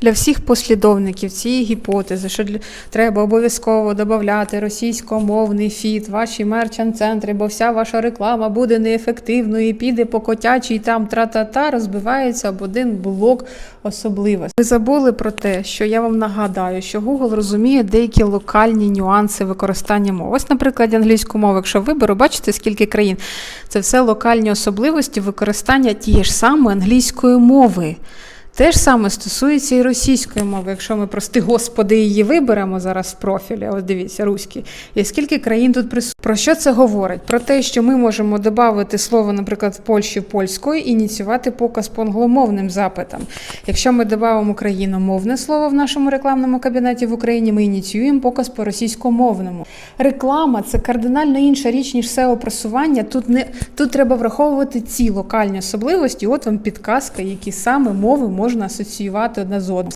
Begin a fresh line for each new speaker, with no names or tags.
Для всіх послідовників цієї гіпотези, що для... треба обов'язково додати російськомовний фіт, ваші мерчант-центри, бо вся ваша реклама буде неефективною і піде по котячій там тра-та-та, розбивається об один блок особливостей. Ви забули про те, що я вам нагадаю, що Google розуміє деякі локальні нюанси використання мови. Ось, наприклад, англійську мову, якщо виберу, бачите, скільки країн. Це все локальні особливості використання тієї ж самої англійської мови. Те ж саме стосується і російської мови. Якщо ми, прости господи, її виберемо зараз в профілі, ось дивіться, руський, і скільки країн тут присутні. Про що це говорить? Про те, що ми можемо додати слово, наприклад, в Польщі польською і ініціювати показ по англомовним запитам. Якщо ми додамо україномовне слово в нашому рекламному кабінеті в Україні, ми ініціюємо показ по російськомовному. Реклама це кардинально інша річ, ніж SEO просування. Тут не тут треба враховувати ці локальні особливості. От вам підказка, які саме мови можна асоціювати одне з одною.